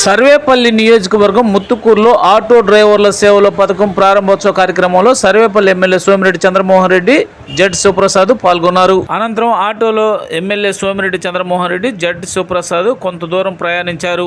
సర్వేపల్లి నియోజకవర్గం ముత్తుకూరులో ఆటో డ్రైవర్ల సేవల పథకం ప్రారంభోత్సవ కార్యక్రమంలో సర్వేపల్లి ఎమ్మెల్యే సోమిరెడ్డి చంద్రమోహన్ రెడ్డి జడ్ శివప్రసాద్ పాల్గొన్నారు. అనంతరం ఆటోలో ఎమ్మెల్యే సోమిరెడ్డి చంద్రమోహన్ రెడ్డి జడ్ శివప్రసాద్ కొంత దూరం ప్రయాణించారు.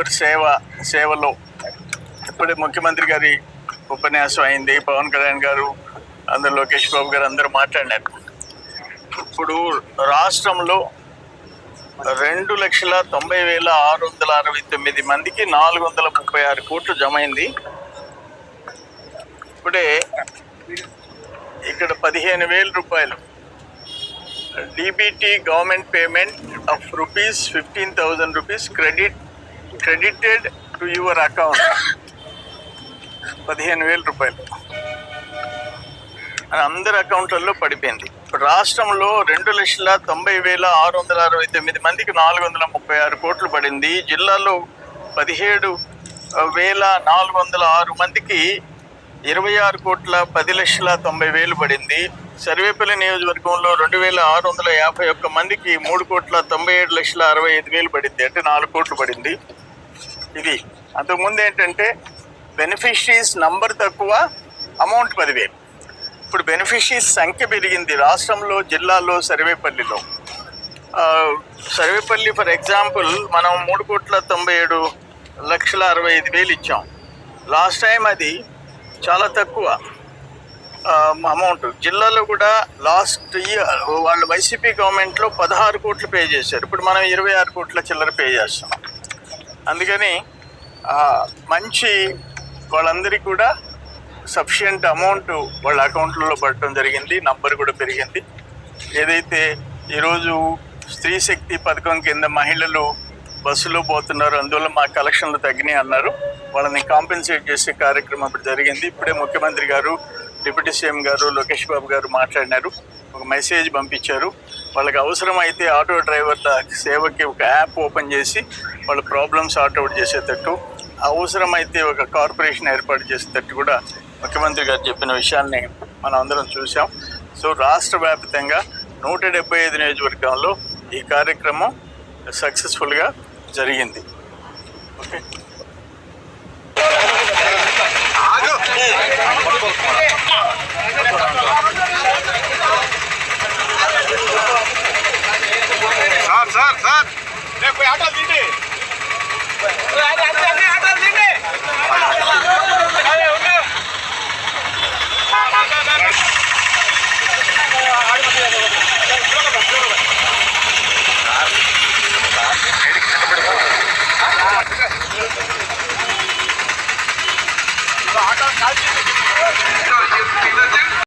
ఆటో సేవ సేవలో ఇప్పుడే ముఖ్యమంత్రి గారి ఉపన్యాసం అయింది. పవన్ కళ్యాణ్ గారు అందరు లోకేష్ బాబు గారు అందరూ మాట్లాడినారు. ఇప్పుడు రాష్ట్రంలో రెండు లక్షల తొంభై వేల ఆరు వందల అరవై తొమ్మిది మందికి నాలుగు వందల ముప్పై ఆరు కోట్లు జమైంది. ఇప్పుడే ఇక్కడ పదిహేను వేల రూపాయలు. DBT government payment of rupees fifteen thousand rupees credit credited to your account పదిహేను వేల రూపాయలు. అని అందరి అకౌంట్లలో పడిపోయింది. ఇప్పుడు రాష్ట్రంలో రెండు లక్షల తొంభై వేల ఆరు వందల అరవై తొమ్మిది మందికి నాలుగు వందల ముప్పై ఆరు కోట్లు పడింది. జిల్లాలో పదిహేడు వేల నాలుగు వందల ఆరు మందికి ఇరవై ఆరు కోట్ల పది లక్షల తొంభై వేలు పడింది. సర్వేపల్లి నియోజకవర్గంలో రెండు వేల ఆరు వందల యాభై ఒక్క మందికి మూడు కోట్ల తొంభై ఏడు లక్షల అరవై ఐదు వేలు పడింది అంటే నాలుగు కోట్లు పడింది. ఇది అంతకుముందు ఏంటంటే బెనిఫిషరీస్ నంబర్ తక్కువ అమౌంట్ పదివేలు ఇప్పుడు బెనిఫిషరీస్ సంఖ్య పెరిగింది రాష్ట్రంలో జిల్లాలో సర్వేపల్లిలో. సర్వేపల్లి ఫర్ ఎగ్జాంపుల్ మనం మూడు కోట్ల తొంభై ఏడు లక్షల అరవై ఐదు వేలు ఇచ్చాం. లాస్ట్ టైం అది చాలా తక్కువ. అమౌంట్ జిల్లాలో కూడా లాస్ట్ ఇయర్ వాళ్ళు వైసీపీ గవర్నమెంట్లో పదహారు కోట్లు పే చేశారు. ఇప్పుడు మనం ఇరవై ఆరు కోట్ల చిల్లర పే చేస్తున్నాం. అందుకని మంచి వాళ్ళందరికీ కూడా సఫిషియంట్ అమౌంట్ వాళ్ళ అకౌంట్లలో పడటం జరిగింది. నంబర్ కూడా పెరిగింది. ఏదైతే ఈరోజు స్త్రీ శక్తి పథకం కింద మహిళలు బస్సులో పోతున్నారు అందువల్ల మా కలెక్షన్లు తగ్గినాయి అన్నారు. వాళ్ళని కాంపెన్సేట్ చేసే కార్యక్రమం ఇప్పుడు జరిగింది. ఇప్పుడే ముఖ్యమంత్రి గారు డిప్యూటీ సీఎం గారు లోకేష్ బాబు గారు మాట్లాడినారు. ఒక మెసేజ్ పంపించారు. వాళ్ళకి అవసరమైతే ఆటో డ్రైవర్ల సేవకి ఒక యాప్ ఓపెన్ చేసి వాళ్ళ ప్రాబ్లమ్స్ అవుట్ చేసేటట్టు అవసరమైతే ఒక కార్పొరేషన్ ఏర్పాటు చేసేటట్టు కూడా ముఖ్యమంత్రి గారు చెప్పిన విషయాన్ని మనం అందరం చూసాం సో రాష్ట్ర వ్యాప్తంగా నూట డెబ్బై ఐదు నియోజకవర్గంలో ఈ కార్యక్రమం సక్సెస్ఫుల్గా జరిగింది. ఓకే?